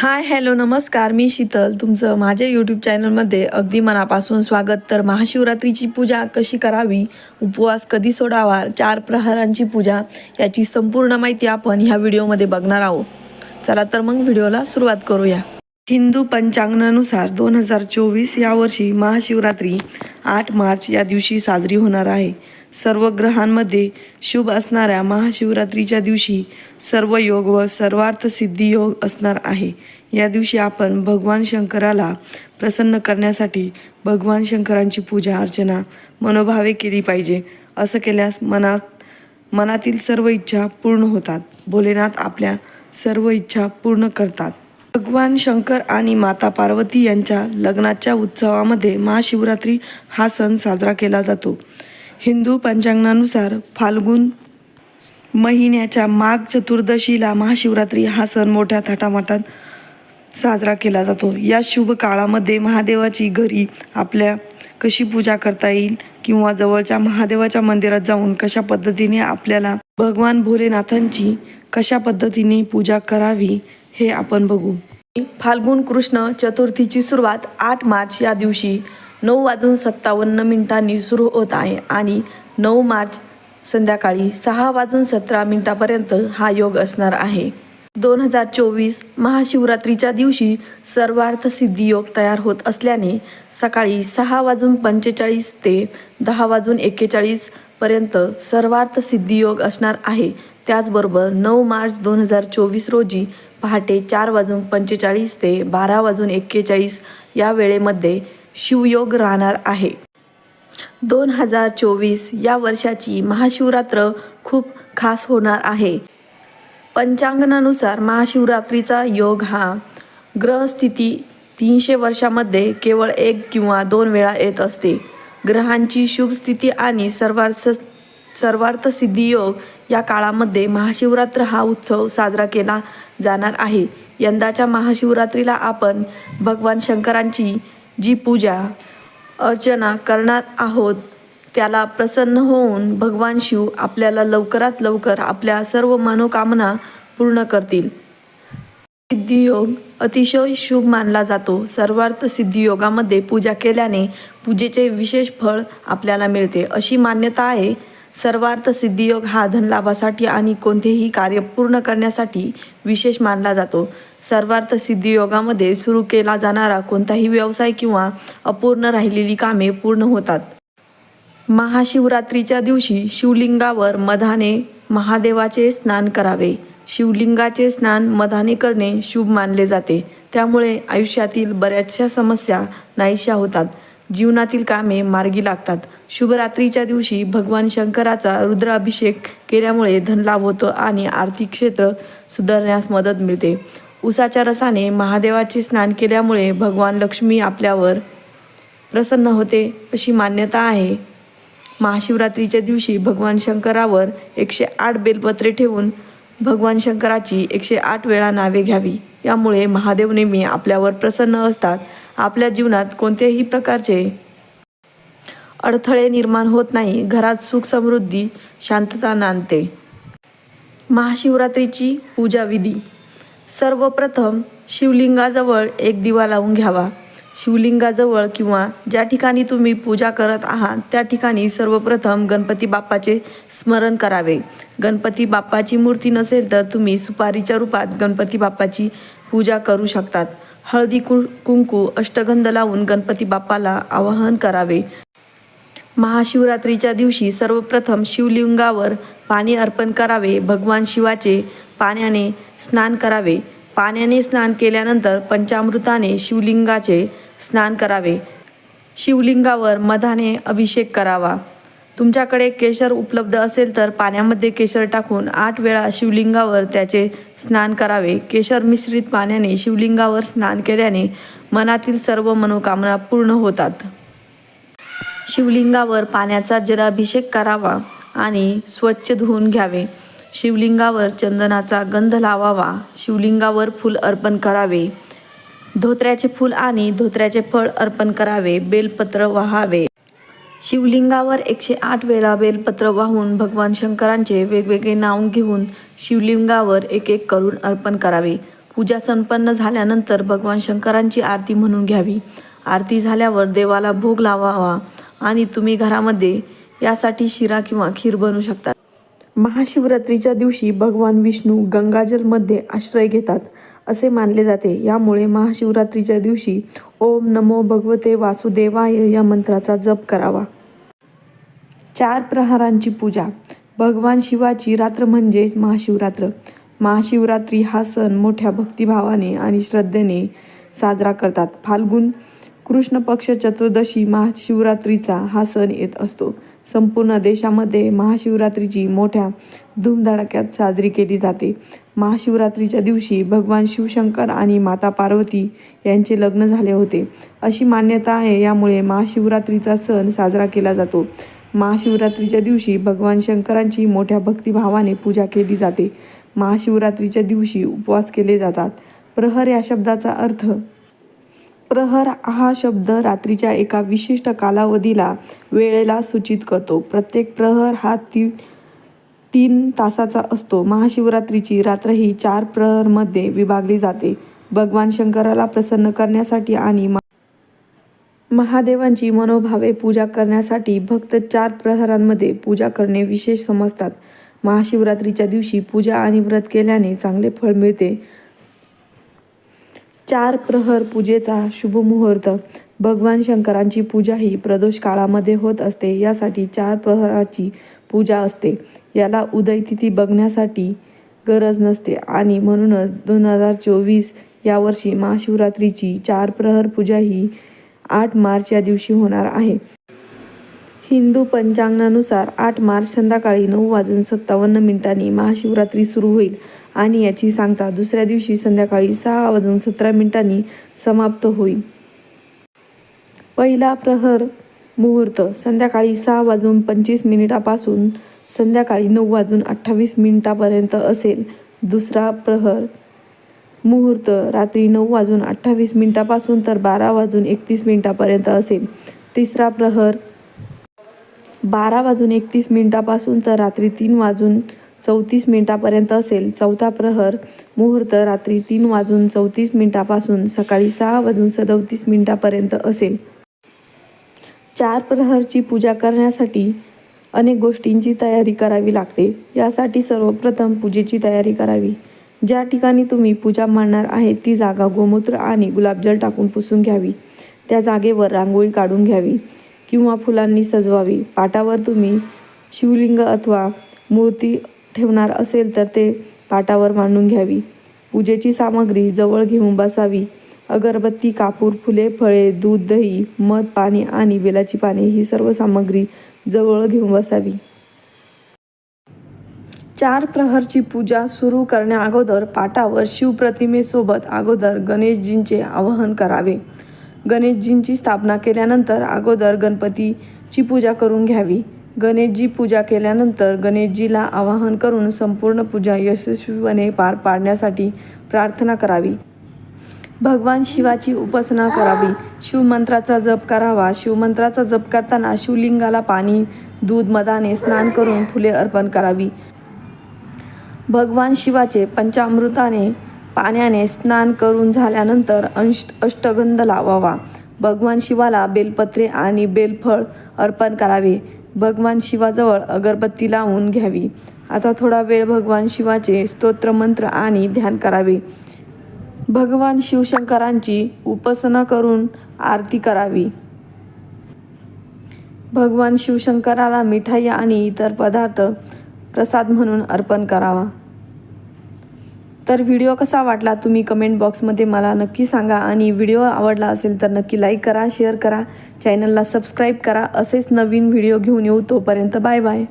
Hi hello नमस्कार. मी शीतल. तुमचं माझ्या यूट्यूब चॅनलमध्ये अगदी मनापासून स्वागत. तर महाशिवरात्रीची पूजा कशी करावी? उपवास कधी सोडावा? चार प्रहारांची पूजा याची संपूर्ण माहिती आपण ह्या व्हिडिओमध्ये बघणार आहोत. चला तर मग व्हिडिओला सुरुवात करूया. हिंदू पंचांगानुसार दोन हजार चोवीस या वर्षी महाशिवरात्री आठ मार्च या दिवशी साजरी होणार आहे. सर्व ग्रहांमध्ये शुभ असणाऱ्या महाशिवरात्रीच्या दिवशी सर्व योग व सर्वार्थ सिद्धी योग असणार आहे. या दिवशी आपण भगवान शंकराला प्रसन्न करण्यासाठी भगवान शंकरांची पूजा अर्चना मनोभावे केली पाहिजे. असं केल्यास मनात मनातील सर्व इच्छा पूर्ण होतात. भोलेनाथ आपल्या सर्व इच्छा पूर्ण करतात. भगवान शंकर आणि माता पार्वती यांच्या लग्नाच्या उत्सवामध्ये महाशिवरात्री हा सण साजरा केला जातो. हिंदू पंचांगनानुसार फाल्गुन महिन्याच्या माघ चतुर्दशीला महाशिवरात्री हा सण मोठ्या थाटामाटात साजरा केला जातो. या शुभ काळामध्ये महादेवाची घरी आपल्या कशी पूजा करता येईल किंवा जवळच्या महादेवाच्या मंदिरात जाऊन कशा पद्धतीने आपल्याला भगवान भोलेनाथांची कशा पद्धतीने पूजा करावी हे आपण बघू. फाल्गुन कृष्ण चतुर्थीची सुरुवात आठ मार्च या दिवशी नऊ वाजून सत्तावन्न मिनिटांनी सुरू होत आहे आणि नऊ मार्च संध्याकाळी सहा वाजून सतरा मिनिटापर्यंत हा योग असणार आहे. दोन हजार चोवीस महाशिवरात्रीच्या दिवशी सर्वार्थ सिद्धी योग तयार होत असल्याने सकाळी सहा वाजून पंचेचाळीस ते दहा वाजून एक्केचाळीस पर्यंत सर्वार्थ सिद्धी योग असणार आहे. त्याचबरोबर नऊ मार्च दोन हजार चोवीस रोजी पहाटे चार वाजून पंचेचाळीस ते बारा वाजून एक्केचाळीस या वेळेमध्ये शिवयोग राहणार आहे. दोन हजार चोवीस या वर्षाची महाशिवरात्र खूप खास होणार आहे. पंचांगणानुसार महाशिवरात्रीचा योग हा ग्रहस्थिती तीनशे वर्षामध्ये केवळ एक किंवा दोन वेळा येत असते. ग्रहांची शुभ स्थिती आणि सर्वार्थ सर्वार्थ सिद्धी योग या काळामध्ये महाशिवरात्र हा उत्सव साजरा केला जाणार आहे. यंदाच्या महाशिवरात्रीला आपण भगवान शंकरांची जी पूजा अर्चना करणार आहोत त्याला प्रसन्न होऊन भगवान शिव आपल्याला लवकरात लवकर आपल्या सर्व मनोकामना पूर्ण करतील. सिद्धियोग अतिशय शुभ मानला जातो. सर्वार्थ सिद्धियोगामध्ये पूजा केल्याने पूजेचे विशेष फळ आपल्याला मिळते. अशी मान्यता आहे सर्वार्थ सिद्धियोग हा धनलाभासाठी आणि कोणतेही कार्य पूर्ण करण्यासाठी विशेष मानला जातो. सर्वार्थ सिद्धियोगामध्ये सुरू केला जाणारा कोणताही व्यवसाय किंवा अपूर्ण राहिलेली कामे पूर्ण होतात. महाशिवरात्रीच्या दिवशी शिवलिंगावर मधाने महादेवाचे स्नान करावे. शिवलिंगाचे स्नान मधाने करणे शुभ मानले जाते. त्यामुळे आयुष्यातील बऱ्याचशा समस्या नाहीशा होतात. जीवनातील कामे मार्गी लागतात. शुभरात्रीच्या दिवशी भगवान शंकराचा रुद्राभिषेक केल्यामुळे धनलाभ होतो आणि आर्थिक क्षेत्र सुधारण्यास मदत मिळते. उसाच्या रसाने महादेवाचे स्नान केल्यामुळे भगवान लक्ष्मी आपल्यावर प्रसन्न होते अशी मान्यता आहे. महाशिवरात्रीच्या दिवशी भगवान शंकरावर एकशे आठ बेलपत्रे ठेवून भगवान शंकराची एकशे आठ वेळा नावे घ्यावी. यामुळे महादेव नेहमी आपल्यावर प्रसन्न असतात. आपल्या जीवनात कोणत्याही प्रकारचे अडथळे निर्माण होत नाही. घरात सुख समृद्धी शांतता नांदते. महाशिवरात्रीची पूजा विधी. सर्वप्रथम शिवलिंगाजवळ एक दिवा लावून घ्यावा. शिवलिंगाजवळ किंवा ज्या ठिकाणी तुम्ही पूजा करत आहात त्या ठिकाणी सर्वप्रथम गणपती बाप्पाचे स्मरण करावे. गणपती बाप्पाची मूर्ती नसेल तर तुम्ही सुपारीच्या रूपात गणपती बाप्पाची पूजा करू शकतात. हळदी कु कुंकू अष्टगंध लावून गणपती बाप्पाला आवाहन करावे. महाशिवरात्रीच्या दिवशी सर्वप्रथम शिवलिंगावर पाणी अर्पण करावे. भगवान शिवाचे पाण्याने स्नान करावे. पाण्याने स्नान केल्यानंतर पंचामृताने शिवलिंगाचे स्नान करावे. शिवलिंगावर मधाने अभिषेक करावा. तुमच्याकडे केशर उपलब्ध असेल तर पाण्यामध्ये केशर टाकून आठ वेळा शिवलिंगावर त्याचे स्नान करावे. केशर मिश्रित पाण्याने शिवलिंगावर स्नान केल्याने मनातील सर्व मनोकामना पूर्ण होतात. शिवलिंगावर पाण्याचा जलाभिषेक करावा आणि स्वच्छ धुवून घ्यावे. शिवलिंगावर चंदनाचा गंध लावावा. शिवलिंगावर फूल अर्पण करावे. धोत्र्याचे फूल आणि धोत्र्याचे फळ अर्पण करावे. बेलपत्र वाहावे. शिवलिंगावर एकशे आठ वेळा बेलपत्र वाहून भगवान शंकरांचे वेगवेगळे नाव घेऊन शिवलिंगावर एक एक करून अर्पण करावे. पूजा संपन्न झाल्यानंतर भगवान शंकरांची आरती म्हणून घ्यावी. आरती झाल्यावर देवाला भोग लावावा आणि तुम्ही घरामध्ये यासाठी शिरा किंवा खीर बनवू शकता. महाशिवरात्रीच्या दिवशी भगवान विष्णू गंगाजलमध्ये आश्रय घेतात. असे मानले जाते. यामुळे महाशिवरात्रीच्या दिवशी ओम नमो भगवते वासुदेवाय या मंत्राचा जप करावा. चार प्रहारांची पूजा. भगवान शिवाची रात्र म्हणजेच महाशिवरात्र. महाशिवरात्री हा सण मोठ्या भक्तिभावाने आणि श्रद्धेने साजरा करतात. फाल्गुन कृष्ण पक्ष चतुर्दशी महाशिवरात्रीचा हा सण येत असतो. संपूर्ण देशामध्ये महाशिवरात्रीची मोठ्या धूमधडाक्यात साजरी केली जाते. महाशिवरात्रीच्या दिवशी भगवान शिवशंकर आणि माता पार्वती यांचे लग्न झाले होते. अशी मान्यता आहे यामुळे महाशिवरात्रीचा सण साजरा केला जातो. महाशिवरात्रीच्या दिवशी भगवान शंकरांची मोठ्या भक्तिभावाने पूजा केली जाते. महाशिवरात्रीच्या दिवशी उपवास केले जातात. प्रहर या शब्दाचा अर्थ प्रहर हा शब्द रात्रीच्या एका विशिष्ट कालावधीला वेळेला सूचित करतो. प्रत्येक प्रहर हा ती तीन तासाचा असतो. महाशिवरात्रीची रात्र ही चार प्रहरमध्ये विभागली जाते. भगवान शंकराला प्रसन्न करण्यासाठी आणि महादेवांची मनोभावे पूजा करण्यासाठी भक्त चार प्रहरांमध्ये पूजा करणे विशेष समजतात. महाशिवरात्रीच्या दिवशी पूजा आणि व्रत केल्याने चांगले फळ मिळते. चार प्रहर पूजेचा शुभ मुहूर्त. भगवान शंकरांची पूजा ही प्रदोष काळामध्ये होत असते. यासाठी चार प्रहराची पूजा असते. याला उदयतिथी बघण्यासाठी गरज नसते आणि म्हणूनच दोन हजार चोवीस यावर्षी महाशिवरात्रीची चार प्रहर पूजा ही आठ मार्च या दिवशी होणार आहे. हिंदू पंचांगानुसार आठ मार्च संध्याकाळी नऊ वाजून सत्तावन्न मिनिटांनी महाशिवरात्री सुरू होईल आणि याची सांगता दुसऱ्या दिवशी संध्याकाळी सहा वाजून सतरा मिनिटांनी समाप्त होईल. पहिला प्रहर मुहूर्त. संध्याकाळी सहा वाजून पंचवीस मिनिटापासून संध्याकाळी नऊ वाजून अठ्ठावीस मिनिटापर्यंत असेल दुसरा प्रहर. मुहूर्त. रात्री नऊ वाजून अठ्ठावीस मिनिटापासून तर बारा वाजून एकतीस मिनिटापर्यंत असेल तिसरा प्रहर. बारा वाजून एकतीस मिनिटापासून तर रात्री तीन वाजून चौतीस मिनिटापर्यंत असेल चौथा प्रहर. मुहूर्त. रात्री तीन वाजून चौतीस मिनिटापासून सकाळी सहा वाजून सदोतीस मिनिटापर्यंत असेल चार प्रहरची पूजा करण्यासाठी अनेक गोष्टींची तयारी करावी लागते. यासाठी सर्वप्रथम पूजेची तयारी करावी. ज्या ठिकाणी तुम्ही पूजा मांडणार आहे ती जागा गोमूत्र आणि गुलाबजल टाकून पुसून घ्यावी. त्या जागेवर रांगोळी काढून घ्यावी किंवा फुलांनी सजवावी. पाटावर तुम्ही शिवलिंग अथवा मूर्ती ठेवणार असेल तर ते पाटावर मांडून घ्यावी. पूजेची सामग्री जवळ घेऊन बसावी. अगरबत्ती कापूर फुले फळे दूध दही मध पाणी आणि बेलाची पाने ही सर्व सामग्री जवळ घेऊन बसावी. चार प्रहरची पूजा सुरू करण्या अगोदर पाटावर शिवप्रतिमेसोबत अगोदर गणेशजींचे आवाहन करावे. गणेशजींची स्थापना केल्यानंतर अगोदर गणपतीची पूजा करून घ्यावी. गणेशजी पूजा केल्यानंतर गणेशजीला आवाहन करून संपूर्ण पूजा यशस्वीपणे पार पाडण्यासाठी प्रार्थना करावी. भगवान शिवाची उपासना करावी. शिवमंत्राचा जप करावा. शिवमंत्राचा जप करताना शिवलिंगाला पाणी दूध मदाने स्नान करून फुले अर्पण करावी. भगवान शिवाचे पंचामृताने पाण्याने स्नान करून झाल्यानंतर अंश अष्टगंध लावावा. भगवान शिवाला बेलपत्रे आणि बेलफळ अर्पण करावे. भगवान शिवाजवळ अगरबत्ती लावून घ्यावी. आता थोडा वेळ भगवान शिवाचे स्तोत्रमंत्र आणि ध्यान करावे. भगवान शिवशंकरांची उपासना करून आरती करावी. भगवान शिवशंकराला मिठाई आणि इतर पदार्थ प्रसाद म्हणून अर्पण करावा. तर व्हिडिओ कसा वाटला तुम्ही कमेंट बॉक्समध्ये मला नक्की सांगा आणि व्हिडिओ आवडला असेल तर नक्की लाईक करा शेअर करा चॅनलला सबस्क्राईब करा. असेच नवीन व्हिडिओ घेऊन येऊ तोपर्यंत बाय बाय.